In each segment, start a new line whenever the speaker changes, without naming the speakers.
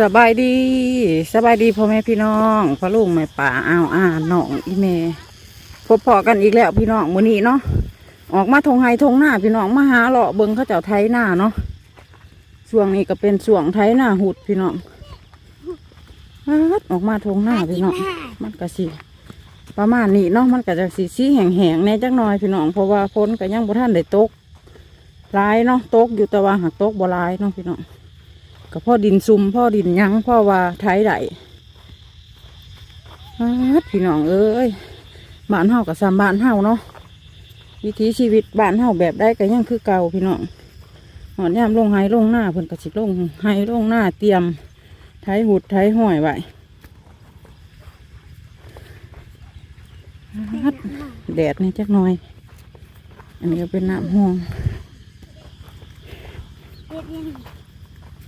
สบายดีสบายดีพ่อแม่พี่น้องพ่อลุงแม่ป่าอ้าวอ่าน้องอีเมพบพอกันอีกแล้วพี่น้องมื้อนี้เนาะออกมาทงไฮทงหน้าพี่น้องมาหาเลาะเบิงเขาเจ้าไทยหน้าเนาะช่วงนี้ก็เป็นช่วงไทยหน้าหุดพี่น้องออกมาทงหน้าพี่น้องมันก็สิประมาณนี้เนาะมันก็จะสีสีแห้งๆแหน่จักหน่อยพี่น้องเพราะว่าฝนก็ยังบ่ทันได้ตกร้ายเนาะตกอยู่แต่ว่าหักตกบ่ร้ายเนาะพี่น้อง ก็พ่อดินซุมพ่อดินยังพ่อว่าไทยได้ฮัดพี่น้องเอ้ยบ้านเฮากับสามบ้านเฮาเนาะวิถีชีวิตบ้านเฮาแบบได้ก็ยังคือเก่าพี่น้องหอนยามลงไห้ลงหน้าเพิ่นก็สิลงไห้ลงหน้าเตรียมไทยหุดไทยห้อยไว้ฮัดแดดนี่จักหน่อย อันนี้ก็เป็นน้ำห้อง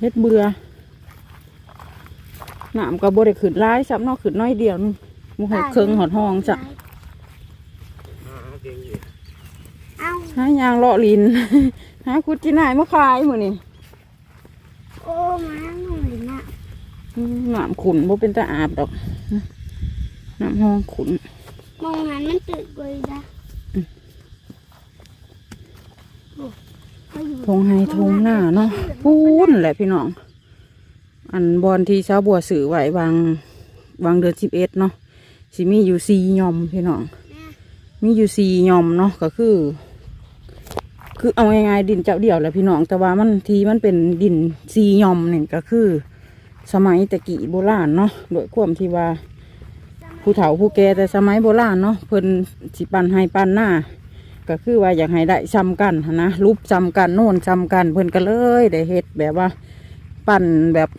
เฮ็ดเบื่อน้ำก็บ่ได้ขึ้นร้ายซ้ำเนอกขึ้นน้อยเดียวนึงมูหดเคิงหอดห้องจ้ะ
เอา
หายางเลาะลิน หาคุดจีนายมาขายมื้อนี้
โอ้มาหน่อยนะ
อืมน้ำขุนบ่เป็นตาอาบดอกน้ำห้องขุน
มองหันมันตึกเลยจ้ะโอ้เขาอยู่
ทงไฮทงหน้าเนาะพูนแหละพี่น้อง อันบอลที่ชาวบัวสื่อไหววางวางเดือนสิบเอ็ดเนาะสิมีอยู่สี่ยอมพี่น้อง มีอยู่สี่ยอมเนาะก็คือ คือเอาง่ายๆดินเจ้าเดี่ยวแหละพี่น้อง แต่ว่ามันทีมันเป็นดินสี่ยอมนี่ยก็คือ สมัยตะกี้โบราณเนาะโดยความที่ว่าผู้เฒ่าผู้แก่แต่สมัยโบราณเนาะเพิ่นสิปันให้ปันหน้า ก็คือว่าอยากให้ได้ซ้ำกันนะรูปซ้ำกันโน่นซ้ำกันเพิ่อนก็เลยได้เฮ็ดแบบว่า ปั่นแบบ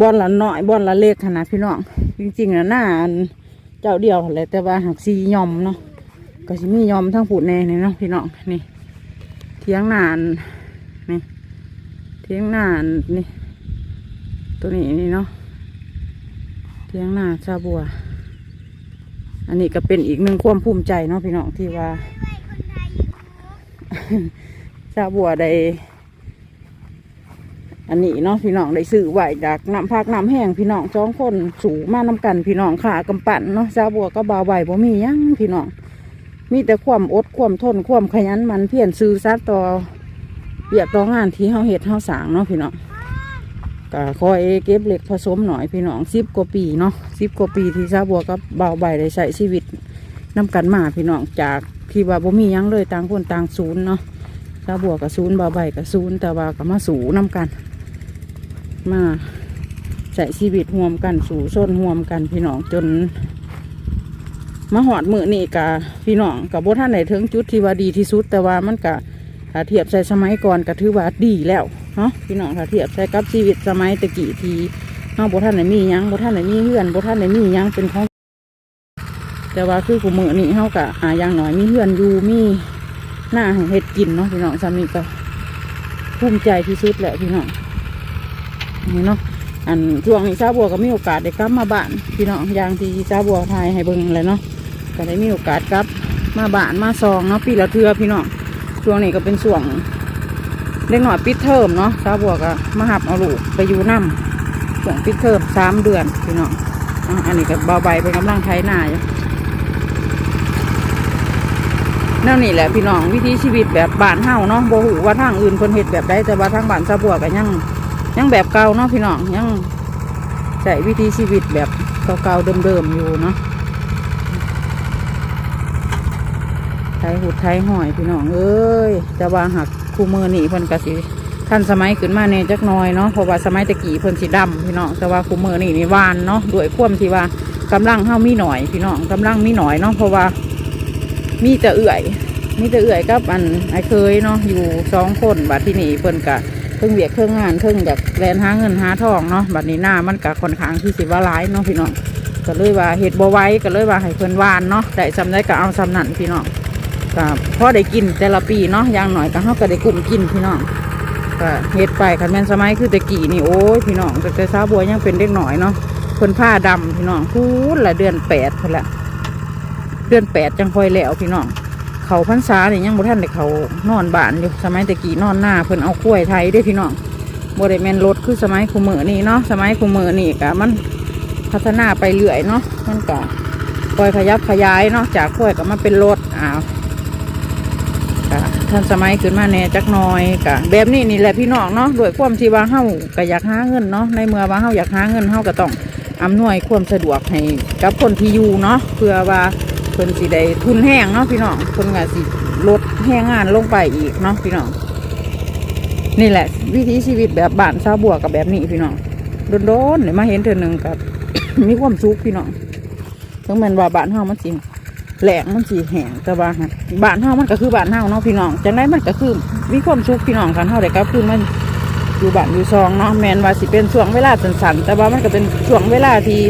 บอลละน้อยบอลละเล็กขนาดพี่น้องจริงๆนะหน้าเจ้าเดียวแหละแต่ว่าหักซียอมเนาะก็สิมียอมทั้งผูดแน่เนาะพี่น้องนี่เทียงนานนี่เทียงนานนี่ตัวนี้นี่เนาะเทียงนาชาบัว อันนี้ก็เป็นอีกหนึ่งความภูมิใจเนาะพี่น้องที่ว่าชาบัวได้อันนี้เนาะพี่น้องได้ซื้อไหวจากน้ำพักน้ำแห้งพี่น้องสองคนสูงมานำกันพี่น้องขากำปั่นเนาะชาบัวก็บาไหวบ่มียังพี่น้องมีแต่ความอดความทนความขยันมันเพียรซื้อซัดต่อเบียกต่องานที่เฮาเฮ็ดเฮาสางเนาะพี่น้อง ก็คอยเก็บเหล็กผสมหน่อยพี่น้องสิบกว่าปีเนาะสิบกว่าปีที่ซาบัวกับเบาใบได้ใช้ชีวิตน้กันมาพี่น้องจากที่ว่าบ่มียังเลยต่างคนต่างศูนย์เนาะซาบัวกับศูนย์เบาใบกับศูนย์แต่ว่าก็มาสู่น้กัน มาใช้ชีวิตห่วมกันสู่ส้นห่วมกันพี่น้องจนมาหอดมือนี่กะพี่น้องกับบ่ท่านไหนถึงจุดที่ว่าดีที่สุด แต่ว่ามันกะ ถ้าเทียบใส่สมัยก่อนก็ถือว่าดีแล้วเนาะพี่น้องถ้าเทียบใช้กับชีวิตสมัยตะกี้ทีเฮาบ่ท่านไหนมียังบ่ท่านไหนมีเฮือนบ่ท่านไหนมียังเป็นของ แต่ว่าคือกูมือนี่เฮากะหาอย่างหน่อยมีเฮือนอยู่มีหน้าให้เฮ็ดกินเนาะพี่น้องสามีก็ภูมิใจที่สุดแหละพี่น้องนี่เนาะอันช่วงนี้ชาบัวก็มีโอกาสได้กลับมาบ้านพี่น้องอย่างที่ชาบัวทายให้เบิ่งเลยเนาะก็ได้มีโอกาสกลับมาบ้านมาซองเนาะปีละเทือพี่น้อง ช่วงนี้ก็เป็นช่วงเล็กหน่อยปิดเทอมเนาะสาวบัวก็มาหับเอาลูกไปอยู่น้ำช่วงปิดเทอมสามเดือนพี่น้องอันนี้ก็เบาใบเป็นกำลังไทยหน้าอยู่นั่นนี่แหละพี่น้องวิถีชีวิตแบบบ้านเฮาเนาะโบหูว่าทางอื่นคนเฮ็ดแบบใดแต่ว่าทางบ้านสาวบัวก็ยังยังแบบเก่าเนาะพี่น้องยังใช้วิถีชีวิตแบบเก่าๆเดิมๆอยู่เนาะไท ยหุดไทยหอยพี่น้องเอ้ยแต่ว่าหักคู่มือนี่เพิ่นก็สิทันสมัยขึ้นมาเนี่ยจักน้อยเนาะเพราะว่าสมัยตะกี้เพิ่นสีดำพี่น้องแต่ว่าคู่มือนี่นี่วานเนาะด้วยควมที่ว่ากำลังเฮามีหน่อยพี่น้องกำลังมีหน่อยเนาะเพราะว่า มีแต่เอื่อยมีแต่เอื่อยกับอันไอเคยเนาะอยู่สองคนบัดที่นี่เพิ่นกะเครื่องเวียกเครื่องงานเครื่องอยากแลนหาเงินหาทองเนาะบัดนี้หน้ามันกะค่อนข้างที่สิว่าร้ายเนาะพี่น้องก็เลยว่าเห็ดบ่ไว้ก็เลยว่าให้เพิ่นวานเนาะได้ซำได้ก็เอาซำนั่นพี่น้อง ก็พอได้กินแต่ละปีเนาะอย่างหน่อยก็เฮาก็ได้กลุ่มกินพี่น้องก็เฮ็ดไปคันแม่นสมัยคือแต่กี้นี่โอ้ยพี่น้องแต่แต่สาวบัวยังเป็นเด็กหน่อยเนาะเพิ่นผ้าดำพี่น้องพูดละเดือนแปดพุ่นละเดือนแปดจังค่อยแล้วพี่น้องเขาพรรษาเนี่ยยังบ่ทันได้เขานอนบ้านอยู่สมัยแต่กี้นอนหน้าเพิ่นเอากล้วยไทยเด้พี่น้องบริเวณรถคือสมัยคูมือนี่เนาะสมัยคูมือนี่กะมันพัฒนาไปเรื่อยเนาะมันก็คอยขยับขยายเนาะจากค่อยก็มาเป็นรถอ้าวกะ ทันสมัยขึ้นมาแน่จักหน่อยกะแบบนี้นี่แหละพี่น้องเนาะด้วยความที่ว่าเฮาก็อยากหาเงินเนาะในเมื่อว่าเฮาอยากหาเงินเฮาก็ต้องอำนวยความสะดวกให้กับคนที่อยู่เนาะเพื่อว่าเพิ่นสิได้ทุนแห้งเนาะพี่น้องเพิ่นก็สิลดแห้งงานลงไปอีกเนาะพี่น้องนี่แหละ วิถีชีวิตแบบบ้านชาวบัวกับแบบนี้พี่น้องโดนๆเดี๋ยวมาเห็นเธอหนึ่งกับมีความสุขพี่น้องถึงแม้นว่าบ้านเฮามันสิ แหลงมันสิแห้งแต่ว่าบ้านเฮามันก็คือบ้านเฮาเนาะพี่น้องจังไดมันก็คือมีความสุขพี่น้องคันเฮาได้กลับคืนมันอยู่บ้านอยู่ซองเนาะแมนว่าสิเป็นช่วงเวลาสั้นๆแต่ว่ามันก็เป็นช่วงเวลาที่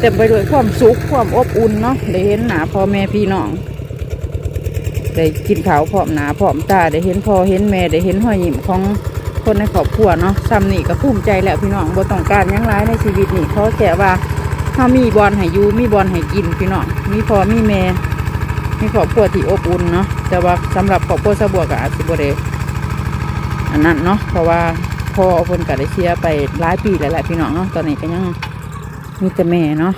เต็มไปด้วยความสุขความอบอุ่นเนาะได้เห็นหนาพ่อแม่พี่น้องได้กินข้าวพร้อมหนาพร้อมตาได้เห็นพ่อเห็นแม่ได้เห็นห้อยยิ้มของคนในครอบครัวเนาะซ้ำนี่ก็ภูมิใจแล้วพี่น้องบ่ต้องการยังร้ายในชีวิตนี่เขาแค่ว่าถ้ามีบอลให้ยูมีบอลให้กินพี่น้องมีพ่อมีแม่ มีครอบครัวที่อบอุ่นเนาะแต่ว่าสำหรับครอบครัวสะบัวก็อาจสิบ่ได้อันนั้นเนาะเพราะว่าพ่อเพิ่นก็ได้เสียไปหลายปีแล้วแหละพี่น้องเนาะตอนนี้ก็ยังมีแต่แม่เนาะ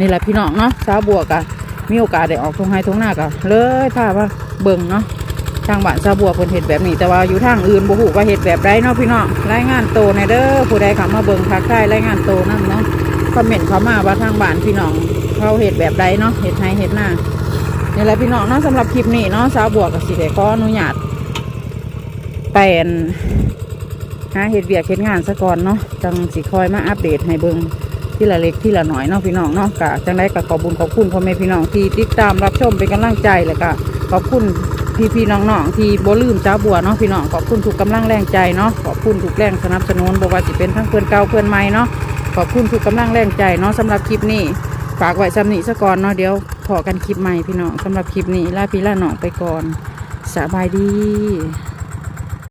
นี่แหละพี่น้องเนาะสาวบัวกะมีโอกาสได้ออกทงไฮทงหน้าก็เลยพาว่าเบิ่งเนาะทางบ้านซาบัวเพิ่นเห็ดแบบนี้แต่ว่าอยู่ทางอื่นบ่ฮู้ว่าเห็ดแบบใดเนาะพี่น้องรายงานโตในเด้อผู้ใดข้ามาเบิ่งทักทายรายงานโตนั่นเนาะคอมเมนต์เข้ามาว่าทางบ้านพี่น้อง เขาเห็ดแบบใดเนาะเห็ดไฮเห็ดหน้านี่แหละพี่น้องเนาะสำหรับคลิปนี้เนาะสาวบัวกับสิได้ขออนุญาตไปอันหาเห็ดเบียกเห็ดงานซะก่อนเนาะจังสิคอยมาอัปเดตให้เบิงที่ละเล็กที่ละหน่อยเนาะพี่น้องเนาะกะจังได้ก็ขอบุญขอบคุณพ่อแม่พี่น้องที่ติดตามรับชมเป็นกำลังใจแล้วก็ขอบคุณพี่พี่ๆน้องๆที่บ่ลืมจ้าบัวเนาะพี่น้องขอบคุณทุกกำลังแรงใจเนาะขอบคุณทุกแรงสนับสนุนบ่ว่าสิเป็นทั้งเพื่อนเก่าเพื่อนใหม่เนาะขอบคุณทุกกำลังแรงใจเนาะสำหรับคลิปนี้ ฝากไว้สำนีซะก่อนเนาะเดี๋ยวพอกันคลิปใหม่พี่น้องสำหรับคลิปนี้ลาพี่ลาหนองไปก่อนสบายดี